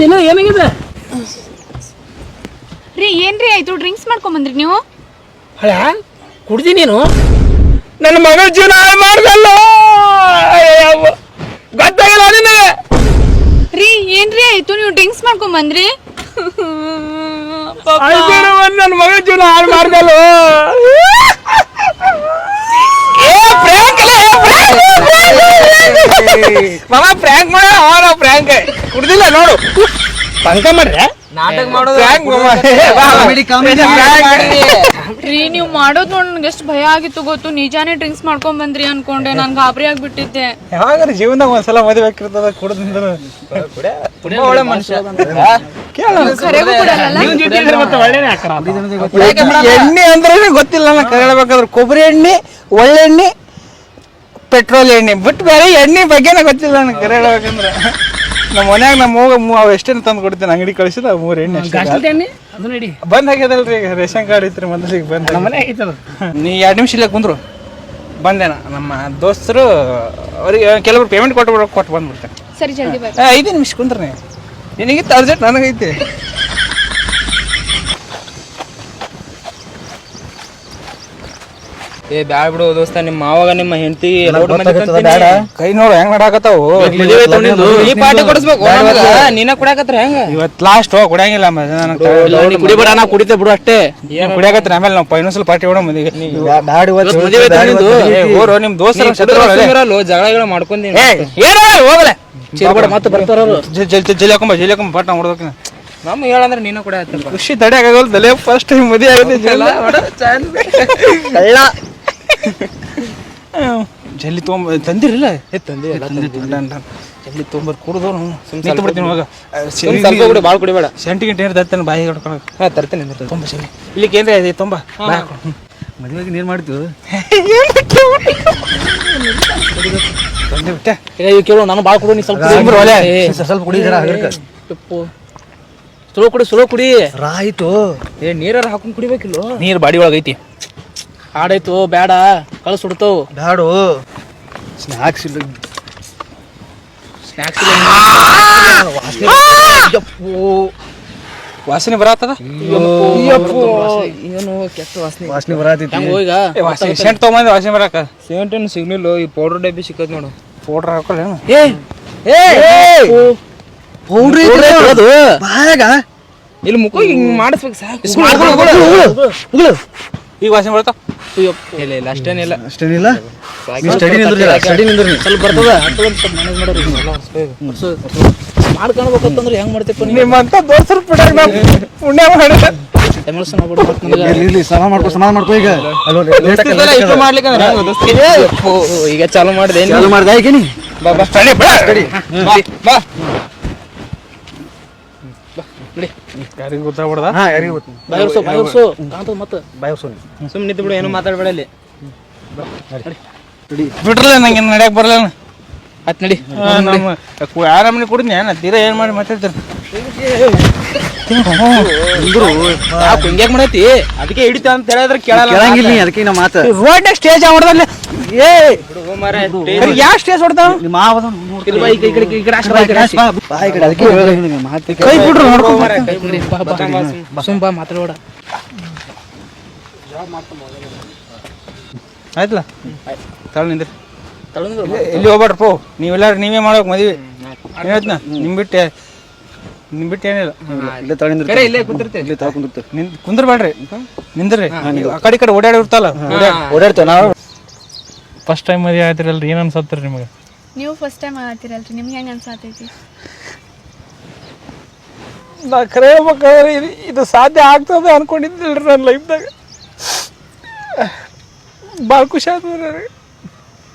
ಭಯ ಏನಾಗಿದೆ ರೀ ಏನ್ರಿ ಆಯ್ತು? ಡ್ರಿಂಕ್ಸ್ ಮಾಡ್ಕೊಂಬಂದ್ರಿ ನೀವು? ಹಳ? ಕುಡ್ದಿ ನೀನು? ನನ್ನ ಮಗಳ ಜೀವನ ಹಾಳು ಮಾಡ್ದಲ್ಲ! ಗೊತ್ತಾಗಲ್ಲ ಗೊತ್ತಾಗಿಲ್ಲ ನಿನಗೆ! ರೀ ಏನ್ರಿ ಆಯ್ತು? ನೀವು ಡ್ರಿಂಕ್ಸ್ ಮಾಡ್ಕೊಂಡ್ ಬಂದ್ರಿ ನನ್ನ ಮಗಳ ಜೀವನ ಹಾಳು ಮಾಡ್ದಲ್ಲ ಏ ಪ್ರ್ಯಾಂಕ್ ಅಲ್ಲ, ಏ ಪ್ರ್ಯಾಂಕ್ ಮಾಮ ಪ್ರ್ಯಾಂಕ್ ಮಾಡ ಪ್ರ್ಯಾಂಕ್ ಕುಡ್ದಿಲ್ಲ ನೋಡು. ಪಂಕ ಮಾಡ್ರೆ? ನಾಟಕ ಮಾಡೋದು ರೀ ನೀವು ಮಾಡೋದ್ ನೋಡ್ ನನ್ಗೆ ಎಷ್ಟು ಭಯ ಆಗಿತ್ತು ಗೊತ್ತು. ನಿಜಾನೇ ಡ್ರಿಂಕ್ಸ್ ಮಾಡ್ಕೊಂಡ್ ಬಂದ್ರಿ ಅನ್ಕೊಂಡೆ. ನಾನ್ ಗಾಬರಿ ಆಗ್ಬಿಟ್ಟಿದ್ದೆ. ಯಾವಾಗಾರ ಜೀವನದಾಗ ಒಂದ್ಸಲ ಮದುವೆ ಆಗಿರ್ತದ ಕುಡಿದ್ರೆ ತುಂಬಾ ಒಳ್ಳೆ ಮನುಷ್ಯ. ಬಿಡಲ್ಲ ಎಣ್ಣೆ ಅಂದ್ರೆ ಗೊತ್ತಿಲ್ಲ ನಾ ಹೇಳ್ಬೇಕಾದ್ರೆ ಕೊಬ್ಬರಿ ಎಣ್ಣೆ ಒಳ್ಳೆಣ್ಣೆ ಪೆಟ್ರೋಲ್ ಎಣ್ಣೆ. ಬಿಟ್ಟು ಬೇರೆ ಎಣ್ಣೆ ಬಗ್ಗೆನೇ ಗೊತ್ತಿಲ್ಲ ನನಗೆ ಕರೆ ಹೇಳ್ಬೇಕಂದ್ರೆ ನಮ್ಮ ಮನ್ಯಾಗ ನಮ್ಮ ಹೋಗ ಅವು ಎಷ್ಟೇನು ತಂದು ಕೊಡ್ತೀನಿ ಅಂಗಡಿ ಕಳಿಸಿದ ಮೂರು ಎಣ್ಣೆ ಅಷ್ಟೇ ಗಾಸ್ಲಿ ಎಣ್ಣೆ? ಅದು ನಡಿ ಬಂದ್ ಆಗ್ಯದಲ್ರಿ ಈಗ ರೇಷನ್ ಕಾರ್ಡ್ ಐತ್ರಿ ಮೊದಲಿಗೆ ಬಂದ ನಮ್ಮ ಮನೆ ಐತದ ನೀ ಎರಡು ನಿಮಿಷ ಇಲ್ಲ ಕುಂದ್ರು. ಬಂದೇನ ನಮ್ಮ ದೋಸ್ತರು ಅವ್ರಿಗೆ ಕೆಲವರು ಪೇಮೆಂಟ್ ಕೊಟ್ಟು ಕೊಟ್ಟು ಬಂದ್ಬಿಡ್ತೇನೆ ಸರಿ ಜಲ್ದಿ ಐದು ನಿಮಿಷ ಕುಂದ್ರ. ನೀವು ನಿನಗಿತ್ತು ಅರ್ಜೆಂಟ್ ನನಗೈತಿ. ಏ ಬ್ಯಾಡ ಬಿಡು ದೋಸ್ತ ನಿಮ್ಮ ಮಾವಾಗ ನಿಮ್ಮ ಹೆಂಡತಿ ಕೈ ನೋಡು ಹೆಂಗ್ ಮಾಡಾಕತ್ತಾವು? ಈ ಪಾರ್ಟಿ ಕೊಡಿಸ್ಬೇಕು ನಿನ್ನ ಕುಡಿಯಾಕತ್ರ ಹೆಂಗ? ಇವತ್ತು ಲಾಸ್ಟ್ ಕುಡಿಯಂಗಿಲ್ಲ ಕುಡಿಬೇಡ ನಾ ಕುಡಿತೆ ಬಿಡು ಅಷ್ಟೇ. ಕುಡಿಯಾಕತ್ರಿ ಆಮೇಲೆ ನಾವು ಇನ್ನೊಂದ್ಸಲ ಪಾರ್ಟಿ ಬಿಡೋ ಮದಿಗೆ. ಮದುವೆ ಐತೆ ಓರೋ ಓರು ನಿಮ್ ದೋಸ್ತ ಇರಲ್ಲ ಜಗಳ ಏನ ಹೋಗಲೆ. ಚಿರ್ಬೇಡ ಮತ್ತೆ ಬರ್ತಾರ ಜಲ್ಲಿ ಹಾಕೊಂಬ ಜಲ್ಲಿ ಹಾಕೊಂಬ ಪಾಟ್ ಹೊಡ್ಬೇಕು. ನಮ್ ಹೇಳಂದ್ರೆ ನೀನ ಕುಡಿಯತ್ತ ಖುಷಿ ತಡೆ ಆಗಲ್ಲ ಫಸ್ಟ್ ಟೈಮ್ ಮದುವೆ ಆಗಿದೆ ಜಲ್ಲಿ ತೊಗೊಂಬ ತಂದಿರಲ್ಲ? ಜಲ್ಲಿ ತೊಗೊಂಬರ್ ಕುಡ್ದು ನಿಂತು ಬಿಡ್ತೀನಿ ಇವಾಗ. ಸ್ವಲ್ಪ ಕುಡಿ ಭಾಳ ಕುಡಿಬೇಡ. ಸೆಂಟಿ ಗಂಟೆ ಏನಾರು ತರ್ತೇನೆ ಬಾಯಿ ಹಾ ತರ್ತೇನೆ. ತುಂಬ ಸರಿ ಇಲ್ಲಿಗೆ ಏನ್ರಿ ಇದೆ ತುಂಬ. ಮದುವೆಗೆ ನೀರು ಮಾಡ್ತೀವಿ ಬಿಟ್ಟೆ. ಕೇಳು ನಾನು ಭಾಳ ಕುಡು ನೀ ಸ್ವಲ್ಪ ಒಲೆ. ಸ್ವಲ್ಪ ಕುಡಿದಿರ ತುಪ್ಪು. ಸ್ಲೋ ಕುಡಿ ಸ್ಲೋ ಕುಡಿ. ರಾಯಿತು. ಏ ನೀರಾರು ಹಾಕೊಂಡು ಕುಡಿಬೇಕಿಲ್ಲ? ನೀರು ಬಾಡಿ ಒಳಗೈತಿ. ಐತಿ ಹಾಡಾಯ್ತು ಬೇಡ ಕಳ್ಸಿ ಹುಡ್ತಾವು ಬ್ಯಾಡು. ಸ್ನಾಕ್ಸ್ ಇಲ್ಲ. ಸ್ನಾಕ್ಸ್ ವಾಸನೆ ಬರತ್ತದ? ಏನು ಕೆಟ್ಟ ವಾಸನೆ. ವಾಸನೆ ಬರತೈತಿ ಹೆಂಗ ಈಗ ವಾಸನೆ ಸೆಂಟ್ ತೊಗೊಂಬಂದು ವಾಸನೆ ಬರಕ. ಸೇಂಟೇನು ಸಿಗ್ನಲ್ ಈ ಪೌಡರ್ ಡಬ್ಬಿ ಸಿಕ್ಕದ್ ನೋಡು. ಪೌಡರ್ ಹಾಕೊಳ್ಳೇನು ಏ ಇದ್ರೆ ಅದು. ಬಾಯಾಗ? ಇಲ್ಲಿ ಮುಖ ಹಿಂಗ್ ಮಾಡಿಸ್ಬೇಕು ಸಾಕು. ಈಗ ವಾಸನೆ ಬರ್ತಾವ ಇಲ್ಲ ಇಲ್ಲ ಅಷ್ಟೇನಿಲ್ಲ? ಅಷ್ಟೇನಿಲ್ಲ ನೀ ಸ್ಟಡಿ ನಿಂದ್ರಿ ಸ್ಟಡಿ ನಿಂದ್ರಿ ಸ್ವಲ್ಪ ಬರ್ತದ? ಸ್ವಲ್ಪ ಮ್ಯಾನೇಜ್. ಮಾಡ್ಕೊಳ್ಬೇಕಂತಂದ್ರೆ ಹೆಂಗ್ ಮಾಡ್ತೀವಿ ನಿಮ್ಮಂತ ಬಿಡಾಗ ಪುಣ್ಯ ಮಾಡಿ. ಎಮರ್ಸನ್. ಇರ್ಲಿ ಸಮಾನ ಮಾಡ್ಕೊ ಸಮಾನ ಮಾಡ್ಕೊ ಈಗ. ಇಷ್ಟು ಮಾಡ್ಲಿಕ್ಕೆ ಈಗ ಚಾಲು ಮಾಡಿದೆ. ಚಾಲು ಮಾಡ್ದೆ ನೀ ಬಾ ಬಾ. ಸ್ಟಡಿ ಬಿಡ ಸ್ಟಡಿ. ಬಾ ಬಾ. ಯಾರಿಗೂ ಗೊತ್ತಾಗ್ಬಿಡ್ದ ಹಾ ಯಾರಿಗೆ ಗೊತ್ತು. ಬಾಯರ್ಸು ಬಾಯರ್ಸು ಕಾಂತದ ಮತ್ತೆ. ಬಾಯ್ ಸೋನಿ. ಸುಮ್ಮನೆ ನಿಂತು ಬಿಡು ಏನು ಮಾತಾಡಬೇಡ ಇಲ್ಲಿ. ಬಿಟ್ರಲ್ಲ ನಂಗೆ ನಡೆಯಕ್ಕೆ ಬರಲ್ಲ ಆತ್ ನಡಿ. ನಮ್ಮ ಆರಾಮನೆ ಕೊಡಿದ್ನಿ ನಾನು ತೀರಾ ಏನು ಮಾಡಿ ಮಾತಾಡ್ತಾರೆ ಹಿಂಗ್ಯಾಕ್ ಮಾಡೈತಿ ಅದಕ್ಕೆ ಹಿಡಿತ ಅಂತ ಹೇಳಿದ್ರೆ ಕೇಳಲ್ಲ ಅದಕ್ಕೆ ನಾ ಮಾತು. ರೋಡ್ ಸ್ಟೇಜ್ ಹೊಡೆದಲ್ಲಿ ಏ ಬಿಡು ಮಾರ್ರೆ, ಯಾವ ಸ್ಟೇಜ್ ಹೊಡೆದ ನಿಮ್ಮ ಮಾವದ ಇಲ್ಲಿ ಬಾ, ಈ ಕಡೆ, ಈ ಕಡೆ, ಈ ಕಡೆ ಅಷ್ಟು ಬಾ, ಈ ಕಡೆ ಅಷ್ಟು. ಬಾಯ್ ಕಡೆ ಅದಕ್ಕೆ ಹೇಳಿದೆ ನಿನಗೆ ಮಾತು ಕೈ ಬಿಡ್ರು ನೋಡ್ಕೊ ಮಾರ್ರೆ, ಕೈ ಬಿಡಿ. ಬಾ, ಬಾ, ಬಾ, ಸುಮ್ ಬಾ ಮಾತಾಡಬೇಡ ಆಯ್ತಲ್ಲ ತಳ ನಿಂದ್ರಿ ಎಲ್ಲಿ ಹೋಗ್ಬೇಡ್ರಿ ಪೋ ನೀವೆಲ್ಲಾರು ನೀವೇ ಮಾಡೋಕ್ ಮದ್ವಿ ಹೇಳ್ತನ ನಿಮ್ ಬಿಟ್ಟು ನಿಮ್ ಬಿಟ್ಟು ಏನಿಲ್ಲ ಇಲ್ಲೇ ತಗೊಂಡಿರ್ತ ನಿಂದ್ರ ಇಲ್ಲೇ ಕುಂತಿರ್ತೆ ಇಲ್ಲೇ ತಗೊಂಡ್ ಕುಂದಿರ್ತ ನಿನ್ ಕುಂದ್ರಬೇಡ್ರಿ ನಿಂದ್ರಿ ಆ ಕಡೆ ಈ ಕಡೆ ಓಡಾಡಿರ್ತಲ್ಲ ಓಡಾಡ್ತೇವೆ ನಾವು ಫಸ್ಟ್ ಟೈಮ್ ಮದುವೆ ಆಯ್ತಿರಲ್ರಿ ಏನು ಅನ್ಸತ್ರಿ ನಿಮಗೆ? ನೀವು ಫಸ್ಟ್ ಟೈಮ್ ಆಗತ್ತೀರಲ್ರಿ ನಿಮ್ಗೆ ಹೆಂಗೆ ಅನ್ಸಾತೈತಿ? ನಾ ಕರೆ ಹೇಳ್ಬೇಕಾದ್ರೆ ಇದು- ಇದು ಸಾಧ್ಯ ಆಗ್ತದೆ ಅನ್ಕೊಂಡಿದ್ದಿಲ್ಲ ನನ್ನ ಲೈಫ್ದಾಗ ಭಾಳ ಖುಷಿ ಆಯ್ತದ್ರಿ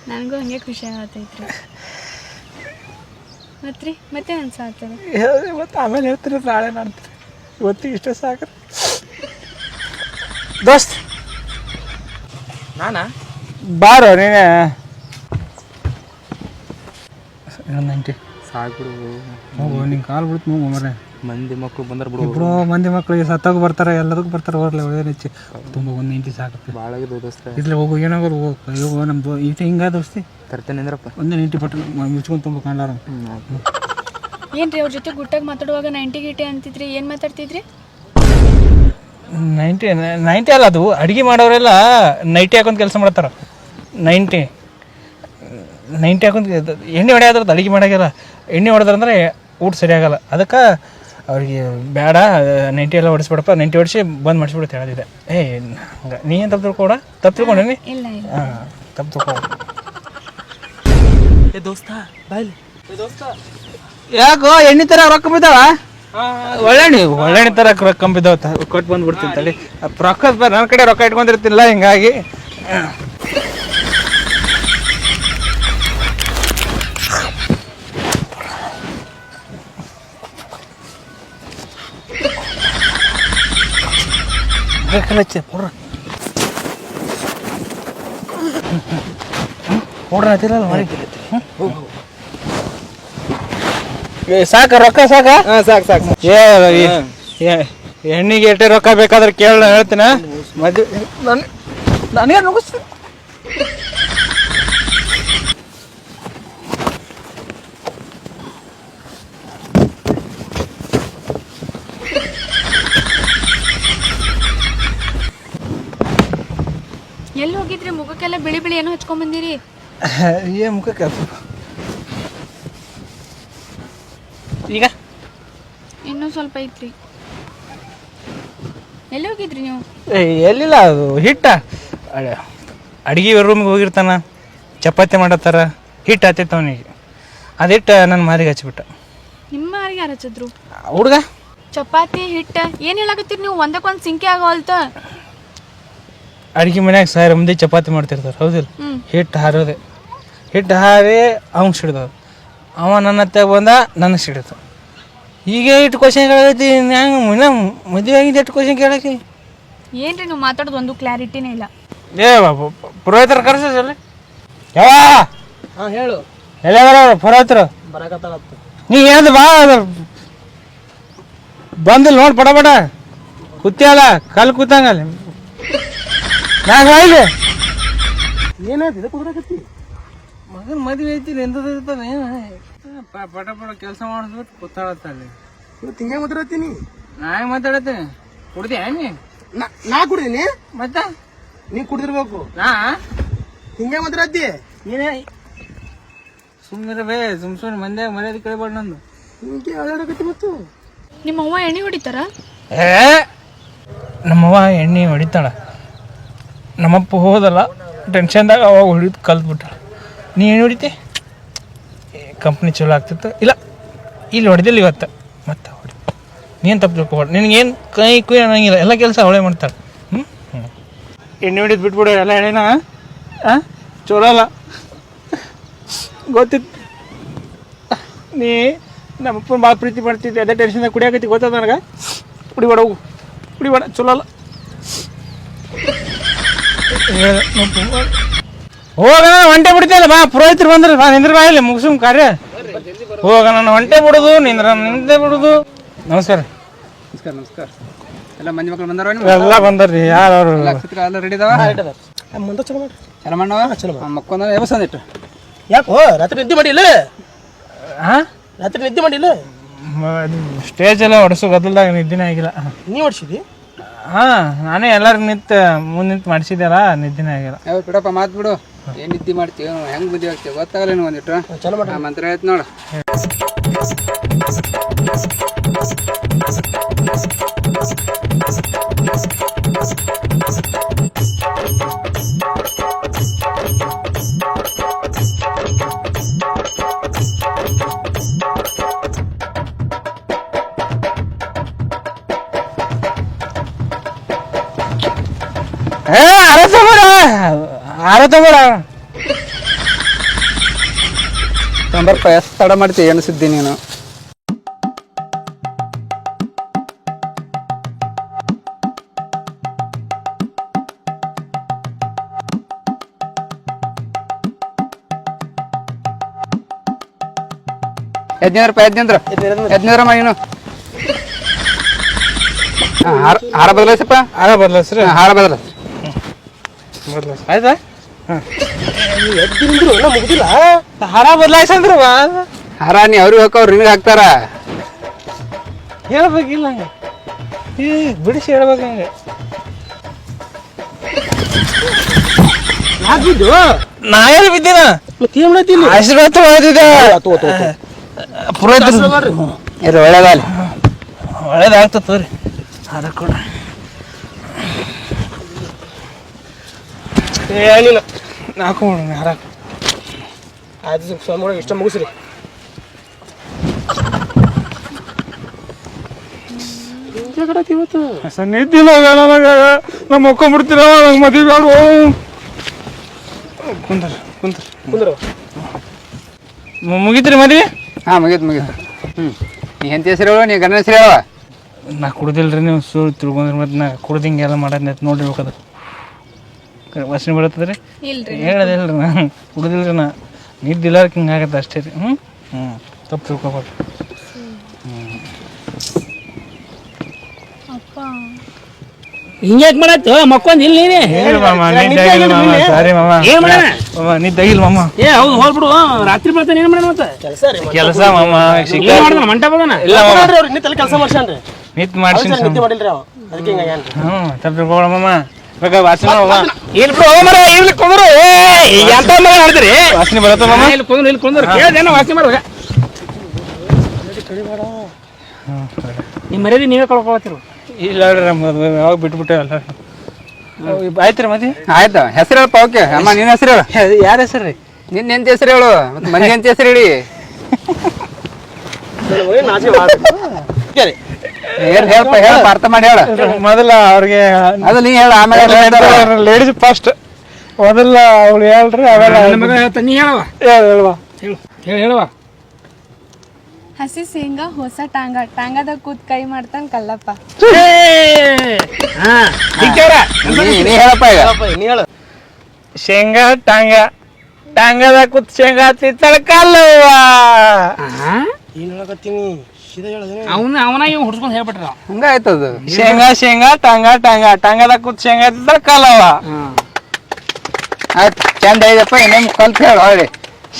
ನನಗೂ. ಹಂಗೆ ಖುಷಿ ಆಗತೈತ್ರಿ. ಮತ್ರಿ ಮತ್ತೆ ಅನ್ಸಾತದ? ಇವತ್ತು ಆಮೇಲೆ ಹೇಳ್ತೀರಿ ನಾಳೆ ಮಾಡ್ತೀರಿ. ಇವತ್ತಿಗೆ ಇಷ್ಟೇ ಸಾಕ್ರಿ. ದೋಸ್ತ್. ನಾನಾ? ಬಾರೋ ನೀನೆ. ನೈಂಟಿ ಸಾಕು ಹೋಗು ನಿಂಗೆ ಕಾಲು ಬಿಡ್ತು ನೋವು ಮರೆ ಮಂದಿ ಮಕ್ಕಳು ಬಂದ್ರೆ ಬಿಡು. ಇಬ್ರು ಮಂದಿ ಮಕ್ಕಳಿಗೆ ಸತ್ತಾಗ ಬರ್ತಾರೆ ಎಲ್ಲದಕ್ಕೂ ಬರ್ತಾರೆ ಹೋಗ್ಲಿ ಒಳ್ಳೆ ಹೆಚ್ಚು ತುಂಬ ಒಂದು ನೈಂಟಿ ಸಾಕತ್ತೆ. ಭಾಳ ಆಗಿದೆ ದೋಸ್ತ. ಇರ್ಲಿ ಹೋಗು ಏನಾಗೋದು ಹೋಗು. ನಮ್ದು ಈಟ ಹಿಂಗ ದೋಸ್ತಿ. ತರ್ತೇನೆ ಅಂದ್ರಪ್ಪ. ಒಂದೇ ನೈಂಟಿ ಪಟ್ಟು ಮುಚ್ಕೊಂಡು ತುಂಬ ಕಾಣಲಾರ ಏನ್ರಿ ಅವ್ರ ಜೊತೆ ಗುಟ್ಟಾಗಿ ಮಾತಾಡುವಾಗ ನೈಂಟಿ ಗಿಟಿ ಅಂತಿದ್ರಿ ಏನ್ ಮಾತಾಡ್ತಿದ್ರಿ? ನೈಂಟಿ ನೈಂಟಿ ಅಲ್ಲ ಅದು ಅಡಿಗೆ ಮಾಡೋರೆಲ್ಲ ನೈಟಿ ಹಾಕೊಂಡ್ ಕೆಲಸ ಮಾಡ್ತಾರ. ನೈಂಟಿ ನೈಂಟಿ ಹಾಕೊಂಡು ಎಣ್ಣೆ ಹೊಡೆಯೋದ್ರದ್ದು ಅಡುಗೆ ಮಾಡೋಕ್ಕಿಲ್ಲ ಎಣ್ಣೆ ಹೊಡೆದ್ರಂದ್ರೆ ಊಟ ಸರಿಯಾಗಲ್ಲ. ಅದಕ್ಕೆ ಅವ್ರಿಗೆ ಬೇಡ ನೈಂಟಿ ಎಲ್ಲ ಹೊಡಿಸ್ಬಿಡಪ್ಪ ನೈಂಟಿ ಹೊಡಿಸಿ ಬಂದ್ ಮಾಡಿಸ್ಬಿಡುತ್ತೆ ಹೇಳಿದೆ. ಏ ಹಂಗೆ ನೀ ಏನು ತಪ್ಪು ತಿಳ್ಕೊಡ ತಪ್ಪು ತಿಳ್ಕೊಂಡೇನಿ ಇಲ್ಲ ಹಾಂ ತಪ್ಪು ತಿಳ್ಕೊಂಡು ಏ ದೋಸ್ತ ಬಾಯ್ಲಿ. ಯಾಕೋ ಎಣ್ಣೆ ತರ ರೊಕ್ಕ ಬಿದ್ದಾವ? ಒಳ್ಳೆಣ್ಣೆ ಒಳ್ಳೆಣ್ಣೆ ತರ ರೊಕ್ಕ ಬಿದ್ದಾವ ಕೊಟ್ಟು ಬಂದ್ಬಿಡ್ತೀನಿ ತಡಿ. ರೊಕ್ಕ ನನ್ನ ಕಡೆ ರೊಕ್ಕ ಇಟ್ಕೊಂಡಿರ್ತಿಲ್ಲ ಹಿಂಗಾಗಿ. ಬೇಕಲ್ಲಚ್ಚೆ ಪೌಡ್ರ ಪೂರ ಹತ್ತಿರಲ್ಲ ಮರಿ ಸಾಕ ರೊಕ್ಕ ಸಾಕ ಸಾಕು ಸಾಕು ಏ ಹೆಣ್ಣಿಗೆ ಎಷ್ಟೇ ರೊಕ್ಕ ಬೇಕಾದ್ರೆ ಕೇಳ ಹೇಳ್ತೀನ ಮದ್ವೆ ನನ್ ನನಗೆ ನುಗ್ಗಿಸ್ತೀನಿ ಎಲ್ಲಿ ಹೋಗಿದ್ರಿ? ಮುಖಕ್ಕೆಲ್ಲ ಬಿಳಿ ಬಿಳಿ ಏನೋ ಹಚ್ಕೊಂಡ್ ಬಂದಿರಿ. ಏ ಮುಖಕ್ಕೆ ಈಗ? ಇನ್ನೂ ಸ್ವಲ್ಪ ಐತ್ರಿ ಎಲ್ಲಿ ಹೋಗಿದ್ರಿ ನೀವು? ಏ ಎಲ್ಲಿಲ್ಲ ಅದು? ಹಿಟ್ಟ. ಅಡ- ಅಡ್ಗೆ ರೂಮಿಗೆ ಹೋಗಿರ್ತಾನ ಚಪಾತಿ ಮಾಡತ್ತಾರ ಹಿಟ್ಟು ಹತ್ತೈತೆ ಅವನಿಗೆ. ಅದಿಟ್ಟು ನನ್ನ ಮಾರಿಗೆ ಹಚ್ಬಿಟ್ಟ. ನಿಮ್ಮ ಯಾರಿಗೆ ಯಾರು ಹಚ್ಚಿದ್ರು? ಹುಡುಗ? ಚಪಾತಿ ಹಿಟ್ಟ ಏನು ಹೇಳಕತ್ತೀರಿ ನೀವು? ಒಂದಕ್ಕೊಂದು ಸಿಂಕೆ ಆಗೋಲ್ತ ಅಡುಗೆ ಮನ್ಯಾಗ ಸಾವಿರ ಮಂದಿ ಚಪಾತಿ ಮಾಡ್ತಿರ್ತಾರೆ ಹೌದಿಲ್ಲ? ಹಿಟ್ಟು ಹಾರೋದೆ. ಹಿಟ್ಟು ಹಾರಿ ಅವ್ನು ಸಿಡ್ದವ ಅವ ನನ್ನ ಹತ್ತ ಬಂದ ನನ್ನ ಸಿಡಿತು ಈಗ ಇಟ್ಟು ಕ್ವಶನ್ ಕೇಳೈತಿ ಹೆಂಗೆ ಮುನ್ನ ಮದುವೆ ಆಗಿದ್ದು ಎಷ್ಟು ಕ್ವಶನ್ ಕೇಳಕ್ಕೆ ಏನ್ರಿ ನೀವು ಮಾತಾಡೋದು ಒಂದು ಕ್ಲಾರಿಟಿನೇ ಇಲ್ಲ. ಏ ಬಾಬು ಪುರೋಹಿತರ ಅಲ್ಲಿ ಯಾವ ಹಾ ಹೇಳು. ಎಲ್ಲ ಪುರೋಹಿತರು? ಬರಾಕತ್ತಾಗತ್ತ. ನೀ ಏನದು ಬಾ ಅದು ಬಂದಿಲ್ಲ ನೋಡಿ ಪಡ ಪಡ ಕೂತ್ಯಾಲ ಕಲ್ ಕೂತಂಗಲ್ಲ ನಾಗ ಇಲ್ಲಿ. ಏನಾಯ್ತು ಕುದುರಾಕತ್ತಿ? ಮಗನ ಮದುವೆ ಐತಿ ಎಂತದಿರ್ತಾನೆ ಪಟ ಪಟ ಕೆಲಸ ಮಾಡಿಸ್ಬಿಟ್ಟು ಕುತ್ತಾಳತ್ತಲ್ಲಿ ಇವತ್ತು ಹಿಂಗೆ ಮಾತಾಡತ್ತೀನಿ ನಾ? ಮಾತಾಡತ್ತೀನಿ. ಕುಡ್ದ್ಯಾ ನೀ ನಾ ಕುಡಿದೀನಿ? ಮತ್ತೆ? ನೀ ಕುಡಿದಿರ್ಬೇಕು. ನಾ? ಹಿಂಗೆ ಮಾತಾಡತ್ತಿ ನೀನೇ? ಸುಮ್ಮನೆ ಬೇ ಸುಮ್ ಸುಮ್ಮನೆ ಮಂದ್ಯಾಗ ಮರ್ಯಾದೆ ಕೇಳ್ಬೇಡ ನಂದು. ಹಿಂಗೆ ಅಳಾಡಕತ್ತಿ ಮತ್ತು. ನಿಮ್ಮ ಅವ್ವ ಎಣ್ಣೆ ಹೊಡಿತಾರ? ಏ ನಮ್ಮವ್ವ ಎಣ್ಣೆ ಹೊಡಿತಾಳ. ನಮ್ಮಪ್ಪ ಹೋದಲ್ಲ ಟೆನ್ಷನ್ದಾಗ ಅವಾಗ ಹೊಡಿದು ಕಲ್ತ್ಬಿಟ್ಟಾಳ. ನೀ ಎಣ್ಣೆ ಹೊಡಿತಿ? ಕಂಪ್ನಿ ಚಲೋ ಆಗ್ತಿತ್ತು. ಇಲ್ಲ ಇಲ್ಲಿ ಹೊಡೆದಿಲ್ಲ ಇವತ್ತು. ಮತ್ತೆ ಹೊಡಿ. ನೀನು ತಪ್ಪು ತಿಳ್ಕೊಬಾರ್ದು ನಿನಗೇನು ಕೈ ಕುಯ್ಯ ಅನ್ನಂಗಿಲ್ಲ. ಎಲ್ಲ ಕೆಲಸ ಅವಳೇ ಮಾಡ್ತಾಳೆ. ಎಣ್ಣೆ ಹೊಡಿದು ಬಿಟ್ಬಿಡು, ಎಲ್ಲ ಎಣ್ಣೆನ? ಚಲೋ ಅಲ್ಲ ಗೊತ್ತಿತ್ತು ನೀ ನಮ್ಮಪ್ಪನ ಭಾಳ ಪ್ರೀತಿ ಮಾಡ್ತಿದ್ದೆ, ಅದೇ ಟೆನ್ಷನ್ದಾಗ ಕುಡಿಯಾಕೈತಿ ಗೊತ್ತದ ನನಗೆ? ಕುಡಿಬೇಡ, ಹೋಗು. ಕುಡಿಬೇಡ ಚಲೋ ಅಲ್ಲ ಹೋಗೋಣ ಹೊಂಟೆ ಬಿಡ್ತಿಯಲ್ಲ ಬಾ, ಪುರೋಹಿತರು ಬಂದ್ರೆ, ಬಾ, ನಿಂದ್ರ ಬಾ, ಇಲ್ಲಿ ಮುಗಿಸುಮ್ ಕಾರ್ಯ. ಹೋಗೋಣ ಹೊಂಟೆ ಬಿಡೋದು, ನಿಂದ್ರ ನಿಂದೆ ಬಿಡೋದು. ನಮಸ್ಕಾರ. ನಮಸ್ಕಾರ ನಮಸ್ಕಾರ. ಎಲ್ಲ ಮಂದಿ ಮಕ್ಕಳು ಬಂದಾರ ಎಲ್ಲ ಬಂದಾರ್ರಿ ಯಾರು ಅವರು? ಎಲ್ಲ ರೆಡಿ ಇದಾವ? ಮುಂದೆ ಚಲೋ ಮಾಡಿ. ಚಲೋ ಮಾಡವ ಚಲೋ ಮಕ್ಕೊಂದ ಎಬಸ್ ಅಂದಿಟ್ಟು ಯಾಕೋ ರಾತ್ರಿ ನಿದ್ದೆ ಮಾಡಿಲ್ಲ ಹಾಂ? ರಾತ್ರಿ ನಿದ್ದೆ ಮಾಡಿಲ್ಲ ಸ್ಟೇಜ್ ಎಲ್ಲ ಹೊಡಸು ಗದ್ದಲ್ದಾಗ ನಿದ್ದೆನೇ ಆಗಿಲ್ಲ. ನೀ ಹೊಡ್ಸಿದಿ ಹಾಂ ನಾನೇ ಎಲ್ಲರೂ ನಿಂತು ಮುಂದೆ ನಿಂತು ಮಾಡಿಸಿದ್ದೆಲ್ಲ ನಿದ್ದೆನೇ ಆಗಿಲ್ಲ. ಯಾವ ಬಿಡಪ್ಪ ಮಾತು ಬಿಡು. ಏನು ನಿದ್ದೆ ಮಾಡ್ತೀವಿ ಹೆಂಗೆ ಬುದ್ಧಿ ಆಗ್ತೀವಿ ಗೊತ್ತಾಗಲ್ಲ ನೀವು ಒಂದಿಟ್ಟು ಚಲೋ ಮಾಡಿ. ಮಂತ್ರ ಆಯ್ತು ನೋಡು. ಏ ಅರ ತಗೋರ ಅರ ತಗೋರ ತೊಂಬರಪ್ಪ ಎಷ್ಟು ತಡ ಮಾಡಿ ಎಣಿಸಿದ್ದಿ ನೀನು? ಹದಿನೈದು ರೂಪಾಯಿ ಹದಿನೈದು ಹದಿನೈದು ಮಾಡಿ ನೀನು ಹಾ, ಹಾರ- ಹಾರ ಬದಲಾಯಿಸಪ್ಪ? ಹಾರ ಬದಲಾಸ್ರಿ ಹಾ, ಹಾರ ಬದಲಾಯಿಸ ಬದಲಾಸ್ ಆಯ್ತಾ? ಎದ್ದಿಂದ್ರು ನಾ ಮುಗ್ದಿಲ್ಲ. ಹಾರ ಬದಲಾಯಿಸಂದ್ರ ಹಾರ ನೀ ಅವ್ರಿಗೆ ಹಾಕವ್ರು ನಿನಗೆ ಹಾಕ್ತಾರ? ಹೇಳ್ಬೇಕಿಲ್ಲ ಹಂಗೆ. ಏ ಬಿಡಿಸಿ ಹೇಳ್ಬೇಕು ಹಂಗೆ. ನಾ ಎಲ್ಲಿ ಬಿದ್ದೀನ? ಆಶೀರ್ವಾದ ತಗೊಳ್ತಿದ್ದೆ. ಪುರೋಹಿತರು. ಇದು ಒಳ್ಳೇದಲ್ಲ ಒಳ್ಳೇದಾಗ್ತದೆ ತೋರಿ ಅದ ಕೊಡ ಏನಿಲ್ಲ ನಾಲ್ಕು ಹಾರಾಕ. ಆಯ್ತು ಸ್ವಾಮಿ ಇಷ್ಟ ಮುಗಿಸ್ರಿ. ಇವತ್ತು. ನಿದ್ದಿಲ್ಲ ನನಗೆ. ನಾ ಮಕ್ಕೊಂಬಿಡ್ತೀರ ನಂಗೆ ಮದುವೆ ಬೇಡ ಕುಂದ್ರ ಕುಂದ್ರ. ಕುಂದ್ರು. ಮುಗಿತ್ರಿ ಮದುವೆ? ಹಾಂ ಮುಗೀತು ಮುಗೀತು. ಹ್ಞೂ ನೀ ಎಂತ ಹೆಸರು ಹೇಳು ನೀ ಗಂಡನ ಹೆಸರು ಹೇಳುವ ನಾ ಕುಡ್ದಿಲ್ರಿ ನೀವು ಸುಳ್ಳು ತಿಳ್ಕೊಂಡ್ರಿ ಮತ್ತೆ ನಾ ಕುಡ್ದಿಂಗೆಲ್ಲ ಮಾಡ್ ಮಾಡೋದ್ ನೋಡಿರ್ಬೇಕದು ವಾಸನೆ ಬರುತ್ತದ್ರಿ? ಇಲ್ರಿ. ಹೇಳ್ರಿ ನಾ. ಕುಡ್ದಿಲ್ರಿ ನಾ. ನಿದ್ದಿಲ್ಲ ಹಿಂಗೆ ಆಗತ್ತೆ ಅಷ್ಟೇ ರೀ. ಹ್ಞೂ ಹ್ಞೂ ತಪ್ಪು ತಿಳ್ಕೊಬಾರ್ದು ಅಪ್ಪ. ಹಿಂಗ್ಯಾಕ್ ಮಾಡತ್ತು ಮಕ್ಕೊಂದ್ ಇಲ್ಲಿ ನೀನೆ? ಹೇಳಿ ಮಾಮ ನಿದ್ದಾಗಿಲ್ಲ ಮಾಮ. ಸಾರಿ ಮಾಮ. ಏನ್ ಮಾಡೋಣ? ಮಾಮ ನಿದ್ದಾಗಿಲ್ಲ ಮಾಮ. ಏ ಹೌದು ಹೋಗ್ಬಿಡು. ರಾತ್ರಿ ಬರ್ತಾನೆ ಏನ್ ಮಾಡೋಣ ಮತ್ತೆ? ಕೆಲಸ ರೀ ಕೆಲಸ ಮಾಮ ಸಿಕ್ಕ ಏನ್ ಮಾಡ್ತಾನ ಮಂಟ ಬದನ ಇಲ್ಲ ಮಾಮ. ಅವ್ರು ತಲೆ ಕೆಲಸ ಮಾಡ್ಸ್ಯಾನ್ರಿ. ನಿತ್ ಮಾಡ್ಸಿ ನಿದ್ದೆ ಮಾಡಿಲ್ರಿ ಅವ. ಅದಕ್ಕೆ ಹಿಂಗಾಗ್ಯಾನ್ರಿ ಹ್ಞೂ ತಪ್ಪು ತಿಳ್ಕೊಬೇಡ ಮಾಮ. ಬೇಕಾ ವಾಸನೆ ಏನ್ ಬಿಡು ಮರ ಇಲ್ಲಿ ಕುಂದ್ರು. ಏ ಎಂತ ಮಗ ಆಡ್ತೀರಿ ವಾಸನೆ ಬರುತ್ತ ಮಾಮ? ಇಲ್ಲಿ ಕುಂದ್ರು ಇಲ್ಲಿ ಕುಂದ್ರು. ಕೇಳ್ದೇನ ವಾಸಿ ಮಾಡುವಾಗ. ನಿಮ್ಮ ಮರ್ಯಾದೆ ನೀವೇ ಕಳ್ಕೊಳತ್ತಿರು. ಇಲ್ಲ ಹೇಳ್ರಿ ಯಾವಾಗ ಬಿಟ್ಬಿಟ್ಟೆ ಅಲ್ಲ ಆಯ್ತು ರೀ ಮದಿ? ಆಯ್ತು. ಹೆಸರು ಹೇಳಪ್ಪ ಓಕೆ ಅಮ್ಮ ನಿನ್ನ ಹೆಸರು ಹೇಳು. ಯಾರ ಹೆಸರು ರೀ? ನಿನ್ನ ಎಂತ ಹೆಸರು ಹೇಳು. ಮತ್ತೆ ಮನೆ ಎಂತ ಹೆಸರು ಹೇಳಿ. ಏನು ಹೇಳಪ್ಪ ಹೇಳಪ್ಪ ಅರ್ಥ ಮಾಡಿ ಹೇಳು. ಮೊದಲ ಅವ್ರಿಗೆ ಅದು ನೀ ಹೇಳ ಆಮೇಲೆ ಲೇಡೀಸ್ ಫಸ್ಟ್ ಮೊದಲ ಅವ್ಳು ಹೇಳ್ರಿ ಹೇಳ್ತಾನೆ, ನೀ ಹೇಳವ ಹೇಳ್ ಹೇಳುವ. ಹೇಳು ಹೇಳು ಹೇಳುವ. ಹಸಿ ಶೇಂಗಾ ಹೊಸ ಟಾಂಗ. ಟಾಂಗದಾಗ ಕೂತ್ ಕೈ ಮಾಡ್ತಾನ ಕಲ್ಲಪ್ಪ. ಹಾ ಟೀಚರ ನೀ ನೀ ಹೇಳಪ್ಪ ಈಗ. ನೀ ಹೇಳು. ಶೇಂಗಾ ಟಾಂಗ. ಟಾಂಗದ ಕೂತ್ ಶೇಂಗಾ ತಿತ್ತಳ ಕಲ್ಲವ್ವ ಏನ್ ಹೇಳಕತ್ತೀನಿ? ಅವನ ಅವನ ಇವ್ ಹುಡ್ಸ್ಕೊಂಡ್ ಹೇಳ್ಬಿಟ್ರ. ಹಂಗ ಆಯ್ತು ಅದು. ಶೇಂಗಾ ಶೇಂಗಾ ಟಾಂಗ ಟಾಂಗ. ಟಾಂಗದ ಕೂತ್ ಶೇಂಗಾ ಇದ್ದ ಕಲವ ಆಯ್ತು ಚಂದ ಐದಪ್ಪ ಇನ್ನೊಂದು ಕಲ್ತು ಹೇಳು ಹೊಳ್ಳಿ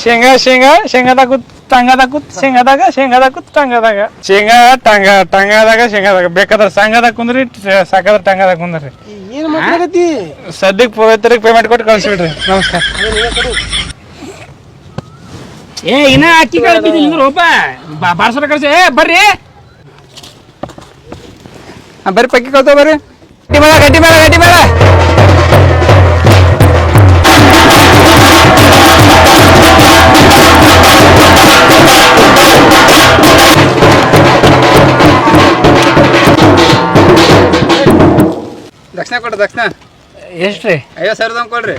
ಶೇಂಗಾ ಶೇಂಗಾ ಶೇಂಗಾದ ಕೂತ್ ಟಾಂಗದ ಕೂತ್ ಶೇಂಗಾದಾಗ ಶೇಂಗಾದಾಗ ಕೂತ್ ಟಾಂಗದಾಗ. ಶೇಂಗಾ ಟಾಂಗ ಟಾಂಗದಾಗ ಶೇಂಗಾದಾಗ. ಬೇಕಾದ್ರೆ ಸಂಘದಾಗ ಕುಂದ್ರಿ ಸಾಕಾದ್ರೆ ಟಾಂಗದಾಗ ಕುಂದ್ರಿ. ಏನ್ ಸದ್ಯಕ್ಕೆ ಪವಿತ್ರಿಗೆ ಪೇಮೆಂಟ್ ಕೊಟ್ಟು ಕಳಿಸ್ಬಿಡ್ರಿ ನಮಸ್ಕಾರ. ಏ ಇನ್ನ ಅಕ್ಕಿ ಕಾಳು ಬಿದ್ದಿಲ್ಲ ಅಂದ್ರೆ ಒಬ್ಬ ಬಾರ್ಸರ ಕಳಿಸಿ. ಏ ಬರ್ರಿ. ಹಾಂ ಬರ್ರಿ ಪಕ್ಕಿ ಕಳ್ತಾವ ಬರ್ರಿ. ಗಟ್ಟಿ ಬೇಡ ಗಟ್ಟಿ ಬೇಡ ಗಟ್ಟಿ ಬೇಡ ದಕ್ಷಿಣ ಕೊಡ್ರಿ ದಕ್ಷಿಣ. ಎಷ್ಟು ರೀ ಐವತ್ತು ಸಾವಿರದ ಕೊಡ್ರಿ.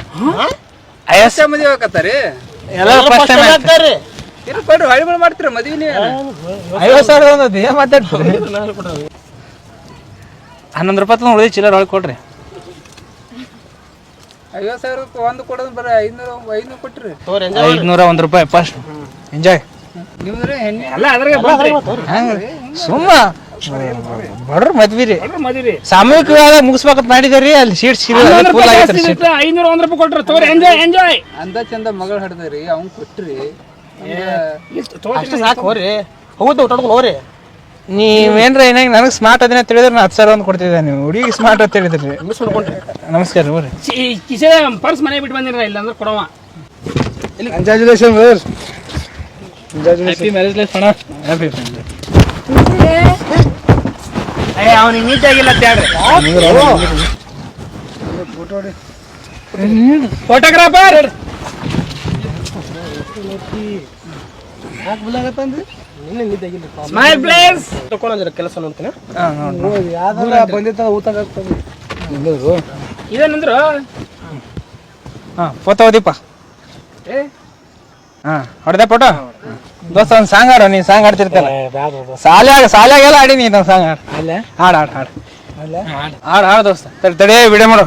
ಐವತ್ತು ಮದಿ ಮದುವೆ ಹೋಗತ್ತಾರಿ ಎಲ್ಲ ಫಸ್ಟ್ ಟೈಮ್ ಇರು ಕೊಡ್ರಿ ಹೊಳಿ ಮಾಡ್ತೀರ ಮದುವೆ ನೀವು. ಐವತ್ತು ಸಾವಿರ ಒಂದದ್ದು ಏನು ಮಾತಾಡ್ತೀರಿ? ಹನ್ನೊಂದು ರೂಪಾಯಿ ತೊಗೊಂಡು ಉಳಿದು ಚಿಲ್ಲರ್ ಒಳಗೆ ಕೊಡ್ರಿ ಐವತ್ತು ಸಾವಿರ ಒಂದು ಕೊಡೋದು ಬರೀ ಐನೂರು ಐನೂರು ಕೊಟ್ರಿ. ಐದುನೂರ ಒಂದು ರೂಪಾಯಿ ಫಸ್ಟ್ ಎಂಜಾಯ್ ನಿಮ್ದ್ರೆ ಹೆಣ್ಣೆ ಎಲ್ಲ ಅದ್ರಾಗೆ ಸುಮ್ಮ. ಬಡ್ರ ಮದ್ವಿ ರೀ. ಮದ್ವಿ ಸಾಮೂಹಿಕ ವಿವಾಹ ಮುಗಿಸ್ಬೇಕಂತ ಮಾಡಿದಾರೆ ಅಲ್ಲಿ ಸೀಟ್ ಸಿಗಲ್ಲ ಫುಲ್ ಆಗೈತೆ ಸೀಟ್ ಐನೂರ ಒಂದ್ ರೂಪಾಯಿ ಕೊಟ್ರು ತೋರಿ ಎಂಜಾಯ್ ಎಂಜಾಯ್ ಅಂದ ಚಂದ ಮಗಳ ಹಡ್ದ್ರಿ ಅವ್ನ್ ಕೊಟ್ರಿ. ಅಷ್ಟು ಸಾಕು ಹೋರಿ. ಹೋಗುತ್ತೆ ಊಟ ಹೋರಿ. ನೀವೇನ್ರ ಏನಾಗ ನನಗೆ ಸ್ಮಾರ್ಟ್ ಅದನ್ನ ತಿಳಿದ್ರೆ ನಾ ಹತ್ತು ಸಾವಿರ ಒಂದು ಕೊಡ್ತಿದ್ದೆ ನೀವು. ಹುಡುಗಿ ಸ್ಮಾರ್ಟ್ ಅಂತ ಹೇಳಿದ್ರಿ. ನಮಸ್ಕಾರ ರೀ ಬರ್ರಿ ಕಿಸೆ ಪರ್ಸ್ ಮನೆ ಬಿಟ್ಟು ಬಂದಿರ ಇಲ್ಲ. ಅಂದ್ರೆ ಕೊಡವ ಕಂಗ್ರ್ಯಾಚುಲೇಷನ್ ಹ್ಯಾಪಿ ಮ್ಯಾರೇಜ್ ಲೈಫ್ ಅಣ್ಣ ಹ್ಯಾಪಿ ಏ ಅವ್ನಿಗೆ ನೀಟಾಗಿಲ್ಲ ಹೇಳ್ರಿ. ಫೋಟೋಗ್ರಾಫರ್ ಸ್ಮೈಲ್ ಪ್ಲೇಸ್ ಕೆಲಸ ನೋಡ್ತೀನಿ ಬಂದಿತ್ತ ಊಟ ಇದೇನಂದ್ರು? ಹಾಂ ಫೋಟೋ ಓದಿಪ್ಪ. ಹಾಂ ಹೊಡೆದ ಫೋಟೋ ದೋಸ್ತ ಒಂದು ಸಾಂಗ್ ಹಾಡು ನೀನು ಸಾಂಗ್ ಹಾಡ್ತಿರ್ತಲ್ಲ ಸಾಲ್ಯಾಗ ಸಾಲ್ಯಾಗೆಲ್ಲ ಆಡಿ ನೀನು ಸಾಂಗ್ ಹಾಡು. ಹಾಡು ಹಾಡು ಹಾಡು. ಹಾಡು ಹಾಡು ದೋಸ್ತ. ತಡಿ ತಡಿ ವಿಡಿಯೋ ಮಾಡು.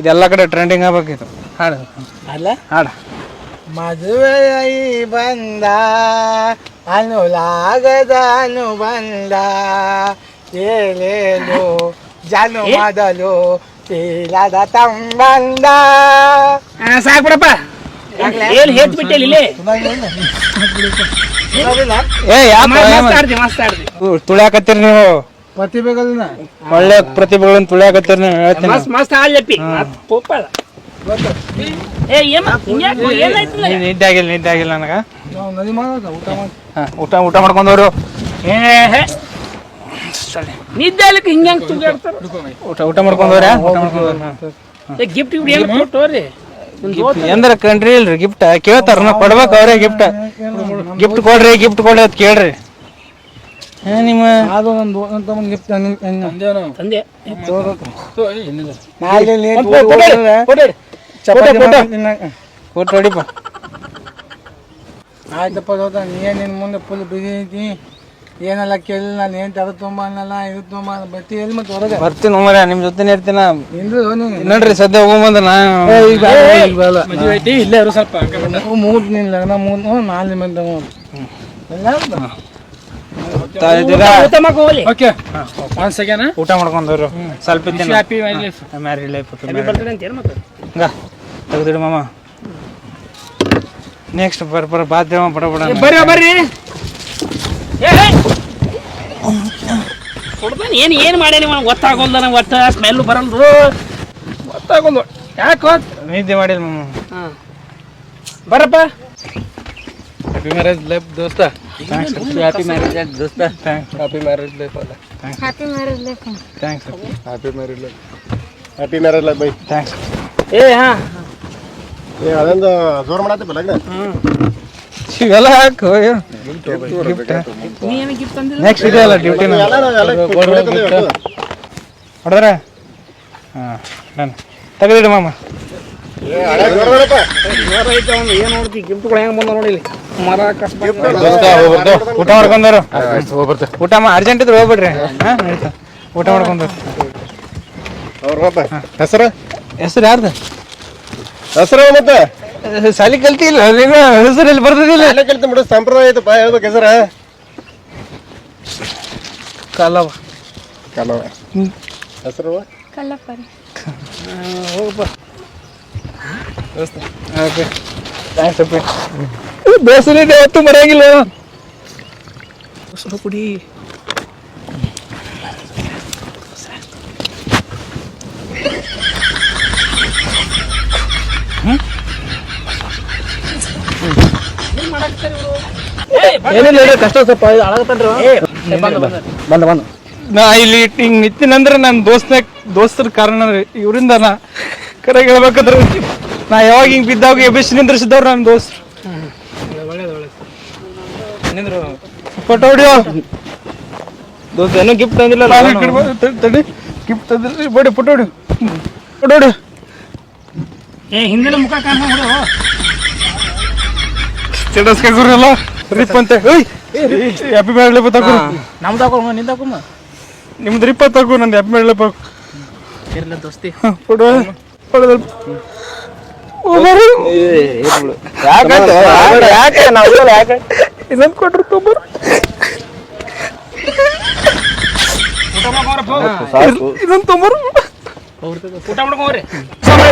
ಇದೆಲ್ಲ ಕಡೆ ಟ್ರೆಂಡಿಂಗ್ ಆಗ್ಬೇಕಿತ್ತು. ಹಾಡು. ಅಲ್ಲ? ಹಾಡು. ಮದುವೆ ಬಂದ ಅನುಲಾಗದನು ಬಂದ ಏಲೇಲು ಜನು ಮೊದಲು ತೀರದ ತಂಬಂದ ಸಾಕ್ ಬಿಡಪ್ಪ. ಏನ್ ಹೆಚ್ಚು ಬಿಟ್ಟೆ ಇಲ್ಲಿ? ಏ ತುಳ್ಯಾಕತ್ತೀರಿ ನೀವು. ಪ್ರತಿಭೆಗಳನ್ನ ಒಳ್ಳೆ ಪ್ರತಿಭೆಗಳನ್ನ ತುಳ್ಯಾಕತ್ತೀರಿ ನೀವು ಹೇಳ್ತೀನಿ. ಮಸ್ತ್ ಮಸ್ತ್ ಪೋಪಳ ಏ ಏಮ ನಿದ್ದೆ ಆಗಿಲ್ಲ ನಿದ್ದೆ ಆಗಿಲ್ಲ ನನಗೆ? ಊಟ ಮಾಡಿ ಹಾಂ ಊಟ ಊಟ ಮಾಡ್ಕೊಂಡವ್ರು. ಏ ಹೇ. ನಿದ್ದೆ ಆಗ್ಲಿಕ್ಕೆ ಹಿಂಗೆ ತುಗಾಡ್ತಾರ ಊಟ ಊಟ ಮಾಡ್ಕೊಂಡವ್ರ? ಗಿಫ್ಟ್ ಗಿಫ್ಟ್ ಏನು ಕೊಟ್ಟೋರಿ ಎಂದ್ರ ಕಂಡ್ರಿ ಇಲ್ರಿ ಗಿಫ್ಟ್ ಕೇಳ್ತಾರ ನಾ ಕೊಡ್ಬೇಕು ಅವ್ರೇ ಗಿಫ್ಟ್ ಗಿಫ್ಟ್ ಕೊಡ್ರಿ ಗಿಫ್ಟ್ ಕೊಡ್ರಿ ಅಂತ ಕೇಳ್ರಿ. ನಿಮ್ಮ ಅದು ಒಂದು ಗಿಫ್ಟ್ ತಂದೆ ಫೋಟೋ ಆಯ್ತಪ್ಪ ಗೌತ ನೀನ್ ನಿನ್ ಮುಂದೆ ಫುಲ್ ಬಿಸಿ ಐತಿ. ಏನೆಲ್ಲ ಕೇಳಿಲ್ಲ ನಾನು ಏನ್ ತರ ತುಂಬಾ ಇದು ತುಂಬ ಬಟ್ಟಿ ಎಲ್ಲಿ ಮತ್ತೆ ಹೊರಗೆ? ಬರ್ತೀನಿ ಮರ ನಿಮ್ ಜೊತೆ ಇರ್ತೀನ ನೋಡ್ರಿ ಸದ್ಯ ಹೋಗ್ಬಂದ ಇಲ್ಲೇ ಇರು ಸ್ವಲ್ಪ. ಮೂರ್ ನಿಲ್ಲ ಲಗ್ನ ಮೂರ್ ನಾಲ್ಕು ಮಂದಿ ಊಟ ಮಾಡ್ಕೊಂಡ್ರು ಊಟ ಮಾಡ್ಕೊಂಡವ್ರು ಸ್ವಲ್ಪ ಇದ್ದೀನಿ happy life marry life birthday ಅಂತ ಏನು ಮತ್ತೆ? ಹಂಗ ತೆಗ್ದಿಡು ಮಾಮ. ನೆಕ್ಸ್ಟ್ ಬರ್ ಬರ ಬಾಧ್ಯ ಪಡ ಬಡ ಬಡ ಬರ್ರಿ ಬರ್ರಿ. ಕೊಡ್ತಾನೆ ಏನು ಏನು ಮಾಡ್ಯಾನಿ ಅವ್ನು ಗೊತ್ತಾಗೋಲ್ಲ ನಂಗೆ ಒಟ್ಟ ಸ್ಮೆಲ್ ಬರಲ್ದು. ಗೊತ್ತಾಗೋಲ್ಲ ಯಾಕೆ? ನಿದ್ದೆ ಮಾಡಿಲ್ಲ ಹಾಂ. ಬರಪ್ಪ. ಹ್ಯಾಪಿ ಮ್ಯಾರೇಜ್ ಲೈಫ್ ದೋಸ್ತ. ಹ್ಯಾಪಿ ಮ್ಯಾರೇಜ್ ದೋಸ್ತ. ಥ್ಯಾಂಕ್ಸ್ ಹ್ಯಾಪಿ ಮ್ಯಾರೇಜ್ ಲೈಫ್ ಅಲ್ಲ. Thanks happy marriage life happy marriage life bye thanks ಏ ಹಾಂ. ಏ ಅದೊಂದು ಜೋರು ಮಾಡತ್ತೆ ಲಗ್ನ? ಇವೆಲ್ಲ ಹಾಕು ಗಿಫ್ಟ್ ನೆಕ್ಸ್ಟ್ ಇದೆಯಲ್ಲ ಡ್ಯೂಟಿನ ಡ್ಯೂಟಿ ಹೊಡೆದ್ರ? ಹಾಂ ತೆಗೆದಿಡು ಮಾಮ. ಏ ಹಳೆ ಜೋರ್ ಮಾಡಪ್ಪ ಏನು ನೋಡ್ತಿ? ಗಿಫ್ಟ್ಗಳು ಹೆಂಗೆ ಬಂದ ನೋಡಿ ಇಲ್ಲಿ. ಮರ ಕಷ್ಟ ಊಟ ಮಾಡ್ಕೊಂಡವ್ರು. ಊಟ ಅರ್ಜೆಂಟ್ ಇದ್ರೆ ಹೋಗ್ಬಿಡ್ರಿ. ಹಾಂ ನಡೀತಾ. ಊಟ ಮಾಡ್ಕೊಂಡವ್ರು. ಅವ್ರಪ್ಪ ಹೆಸರು? ಹೆಸರು ಯಾರ್ದು? ಹೆಸರು ಮತ್ತೆ ಸಾಲಿ ಕಲ್ತಿಲ್ಲ ನೀನು ಹೆಸರಲ್ಲಿ ಬರ್ತದಿಲ್ಲ ಎಲ್ಲ ಕಲ್ತು ಬಿಡು ಸಂಪ್ರದಾಯ ಐತಪ್ಪ ಹೇಳ್ಬೇಕು ಹೆಸರ. ಕಲವ. ಕಲವ. ಹೆಸರು? ಕಲ್ಲಪ್ಪರಿ. ಓಕೆ. ಥ್ಯಾಂಕ್ಸ್ ಅಪ್ಪ. ಬೇಸರ ಇದೆ ಹೊತ್ತು ಬರೋಂಗಿಲ್ಲ ಸ್ವಲ್ಪ ಕುಡಿ. ಏನಿಲ್ಲ ಹೇಳಿ ಕಷ್ಟ ಸ್ವಲ್ಪ ಬಂದ ಬಂದ. ನಾ ಇಲ್ಲಿ ಹಿಂಗ್ ನಿಂತಿನಂದ್ರೆ ನನ್ನ ದೋಸ್ತ ದೋಸ್ತರ ಕಾರಣ ಇವರಿಂದ ನಾ ಕರೆ ಹೇಳ್ಬೇಕಂದ್ರೆ ನಾ ಯಾವಾಗ ಹಿಂಗ್ ಬಿದ್ದಾಗ ಎಬ್ಬಿಸಿ ನಿಂದ್ರಿಸಿದವ್ರು ನನ್ನ ದೋಸ್ತರು. ಫೋಟೋ ಹೊಡಿಯೋ. ದೋಸ್ತ ಏನೋ ಗಿಫ್ಟ್ ತಂದಿಲ್ಲ ತಡಿ ಗಿಫ್ಟ್ ತಂದಿಲ್ಲ ಬಡಿ ಫೋಟೋ ಹೊಡಿ ಫೋಟೋ ಹೊಡಿ ಏ ಹಿಂದಿನ ಮುಖ ಕಾಣ ಸ್ಟೇಟಸ್ ಕಾಕುರಲ್ಲ ರಿಪ್ ಅಂತ. ಏಯ್ ಹ್ಯಾಪಿ ಮ್ಯಾರೇಜ್ ಲೈಫ್ ತಗೋ ನಮ್ದು ಹಾಕೋ ನಿಂದ ನಿಮ್ದು ರಿಪ್ ತಗೋ ನಂದು ಹ್ಯಾಪಿ ಮ್ಯಾರೇಜ್ ಲೈಫ್ ಇರ್ಲ ದೋಸ್ತಿ. ಫೋಟೋ ಇನ್ನೊಂದು ಕೊಟ್ರು ತೊಂಬರ್ ಇನ್ನೊಂದು ತೊಂಬರ್ ಊಟ ಮಾಡ್ಕೊಂಡ್ರಿ ಸಮಯ